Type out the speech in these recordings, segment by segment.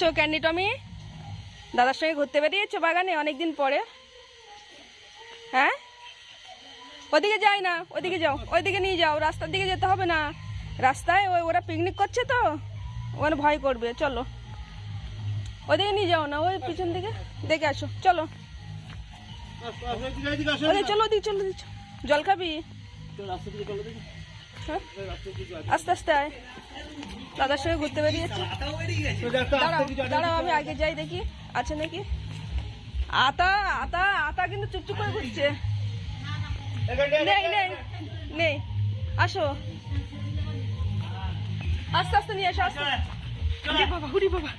করছ ক্যান্ডি টমি? দাদার সঙ্গে ঘুরতে বেরিয়েছো বাগানে অনেকদিন পরে? হ্যাঁ? ওদিকে যাই না ওদিকে যাও ওইদিকে নিয়ে যাও রাস্তার দিকে যেতে হবে না। রাস্তায় ওই ওরা পিকনিক করছে তো ওখানে ভয় করবে চলো। ওদিকে নিয়ে যাও না ওই পিছন দিকে দেখে আসো চলো। ওদিকে চলো ওদিকে চলো। জল খাবি? আস্তে আস্তে আয়। দাদার সঙ্গে ঘুরতে বেরিয়েছে দাঁড়াও দাঁড়াও, আমি আগে যাই দেখি। আছে নাকি? আতা আতা আতা কিন্তু চুপচুপ করে ঘুরছে। নেই নেই নেই। আসো। আস্তে আস্তে নিয়ে আসো আস্তে। বাবা, হুড়ি বাবা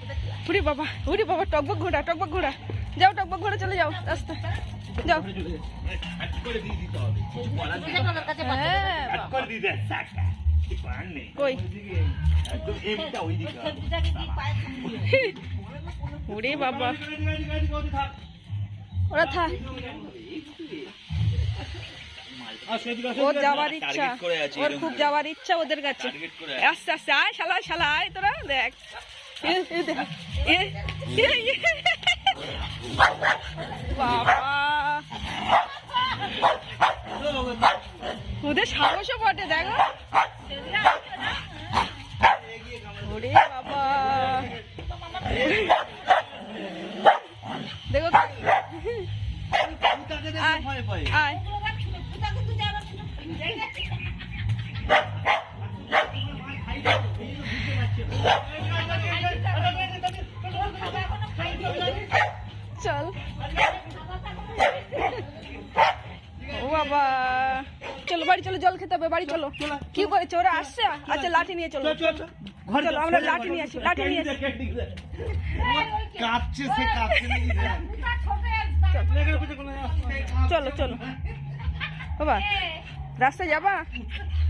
হুড়ি বাবা হুড়ি বাবা, টকবক ঘোড়া টকবক ঘোড়া যাও, টকবক ঘোড়া চলে যাও, আস্তে। হুড়ি বাবা। ওরা থাক ওর যাওয়ার ইচ্ছা। ওর খুব যাওয়ার ইচ্ছা ওদের কাছে। আস্তে আস্তে, আয় শালা শালা তোরা, দেখ। বাবা। ওদের সাহসও বটে দেখো। ওরে বাবা। দেখো আয়। চল। ও বাবা। চলো বাড়ি চলো জল খেতে হবে বাড়ি চলো। কি করেছে ওরা আসছে? আচ্ছা লাঠি নিয়ে চলো। চলো আমরা লাঠি নিয়ে আসি লাঠি নিয়ে আসি। কাঁপছে সে কাঁপছে চলো চলো। বাবা রাস্তায় যাবা?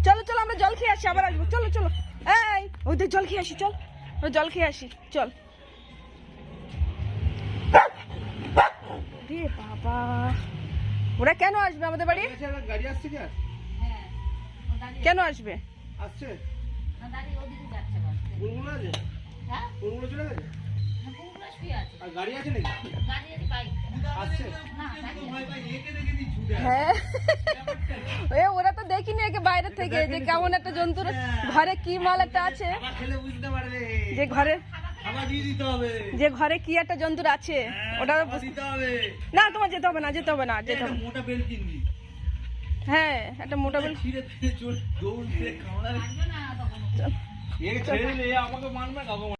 চলো চলো আমরা জল খেয়ে আসি আবার আসব। চলো চলো। এই ওদের জল খেয়ে আসি চল। আমরা জল খেয়ে আসি চল। রে বাবা। ওরা কেন আসবে আমাদের বাড়ি? গাড়ি আসছে কি? কেন আসবে? আসছে। কোনগুলো আছে? কোনগুলো চলে গেছে? আর গাড়ি আছে নাকি? আসছে। হ্যাঁ। এ ওরা তো দেখিনি একে বাইরে থেকে যে কেমন একটা জন্তুর ঘরে কি মাল একটা আছে। আবার খেলে বুঝতে পারবে। যে ঘরে যে ঘরে কি একটা জন্তুর আছে ওটা আবার দিতে হবে। না তোমার যেতে হবে না যেতে হবে না যেতে হবে মোটা বেল কিনবি হ্যাঁ একটা মোটা বেল ছিঁড়ে ফিরে চোর দৌড় দিয়ে কামড়াবে একে ছেড়ে দিলে আমাকে মানবে কাউকে